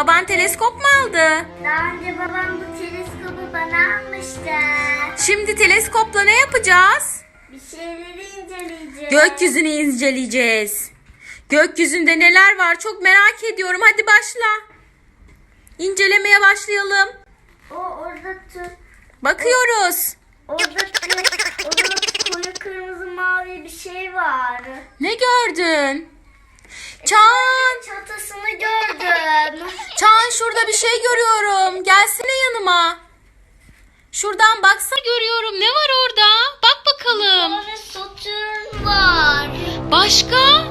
Baban teleskop mu aldı? Daha önce babam bu teleskobu bana almıştı. Şimdi teleskopla ne yapacağız? Bir şeyleri inceleyeceğiz. Gökyüzünü inceleyeceğiz. Gökyüzünde neler var çok merak ediyorum. Hadi başla. İncelemeye başlayalım. O orada tü, Bakıyoruz. orada tü, orada koyu kırmızı mavi bir şey var. Ne gördün? Gördüm. Çağan şurada bir şey görüyorum. Gelsene yanıma. Şuradan baksa görüyorum. Ne var orada? Bak bakalım. Orada Satürn var. Başka?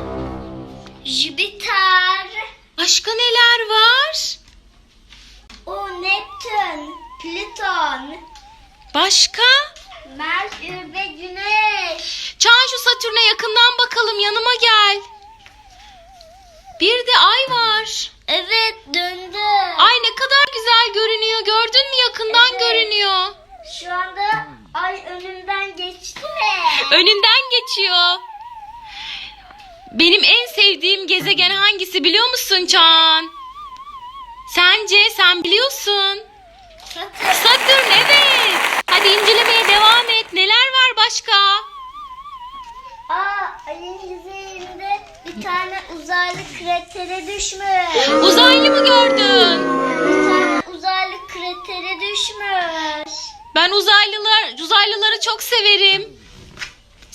Jüpiter. Başka neler var? O Neptün. Plüton. Başka? Merkür ve Güneş. Çağan şu Satürn'e yakından bakalım. Yanıma gel. Bir de ay var. Evet döndü. Ay ne kadar güzel görünüyor. Gördün mü yakından Evet. görünüyor. Şu anda ay önümden geçti mi? Önünden geçiyor. Benim en sevdiğim gezegen hangisi biliyor musun Çağan? Sence sen biliyorsun. Satürn. Satürn evet. Hadi incelemeye devam et. Neler var başka? Aa ayın yüzeyinde bir tane uzaylı kratere düşmüş. Uzaylı mı gördün? Bir tane uzaylı kratere düşmüş. Ben uzaylılar, uzaylıları çok severim.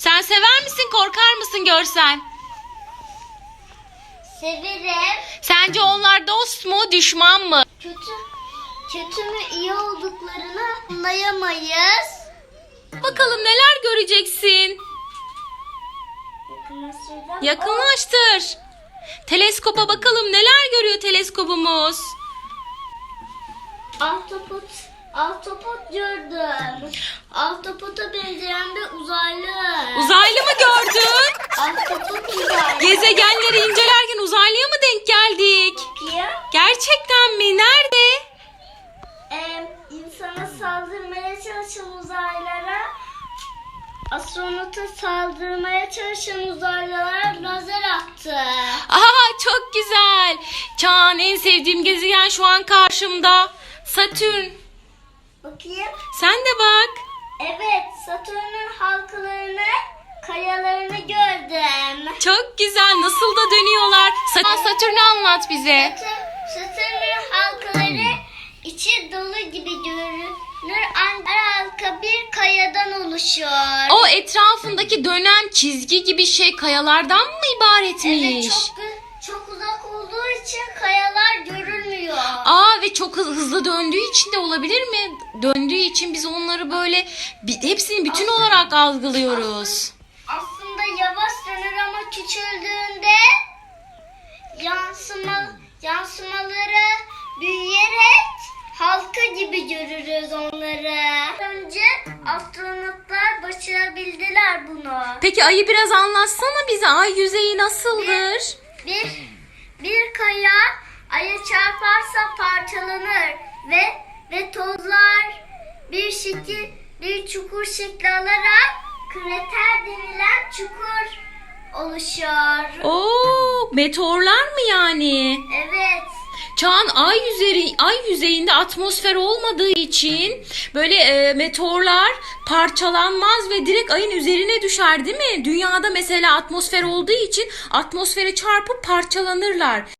Sen sever misin, korkar mısın görsen? Severim. Sence onlar dost mu, düşman mı? Kötü kötü mü iyi olduklarını anlayamayız. Bakalım neler göreceksin. Yakınlaştır. Teleskopa bakalım neler görüyor teleskopumuz. Ahtapot, ahtapot gördüm. Ahtapota benzeyen bir uzaylı. Uzaylı mı gördün? Uzaylı. Gezegenleri incelerken uzaylıya mı denk geldik? Gerçekten mi? Nerede? Ee, insana saldırmaya çalışan uzaylılara astronota saldırmaya çalışan uzaylılara lazer attı. Aha çok güzel. Çağan en sevdiğim gezegen şu an karşımda. Satürn. Bakayım. Sen de bak. Evet, halkalarını, kayalarını gördüm. Çok güzel. Nasıl da dönüyorlar. Sa- Satürn'ü anlat bize. Satürn, Satürn'ün halkaları içi dolu gibi görünür her halka bir kayadan oluşuyor. O etrafındaki dönen çizgi gibi şey kayalardan mı Evet, ibaretmiş? çok, çok uzak olduğu için kayalar görünmüyor. Aa ve çok hız- hızlı döndüğü için de olabilir mi? Döndüğü için biz onları böyle hepsini bütün olarak algılıyoruz. Aslında yavaş döner ama küçüldüğünde yansıma, yansımaları büyüyerek halka gibi görürüz onları. Önce astronotlar başarabildiler bunu. Peki ayı biraz anlatsana bize. Ay yüzeyi nasıldır? Bir, bir kaya aya çarparsa parçalanır ve ve tozlar bir şekil bir çukur şekli alarak krater denilen çukur oluşuyor. Oo, meteorlar mı yani? Evet. Çağan ay yüzeyi ay yüzeyinde atmosfer olmadığı için böyle e, meteorlar parçalanmaz ve direkt ayın üzerine düşer değil mi? Dünyada mesela atmosfer olduğu için atmosfere çarpıp parçalanırlar.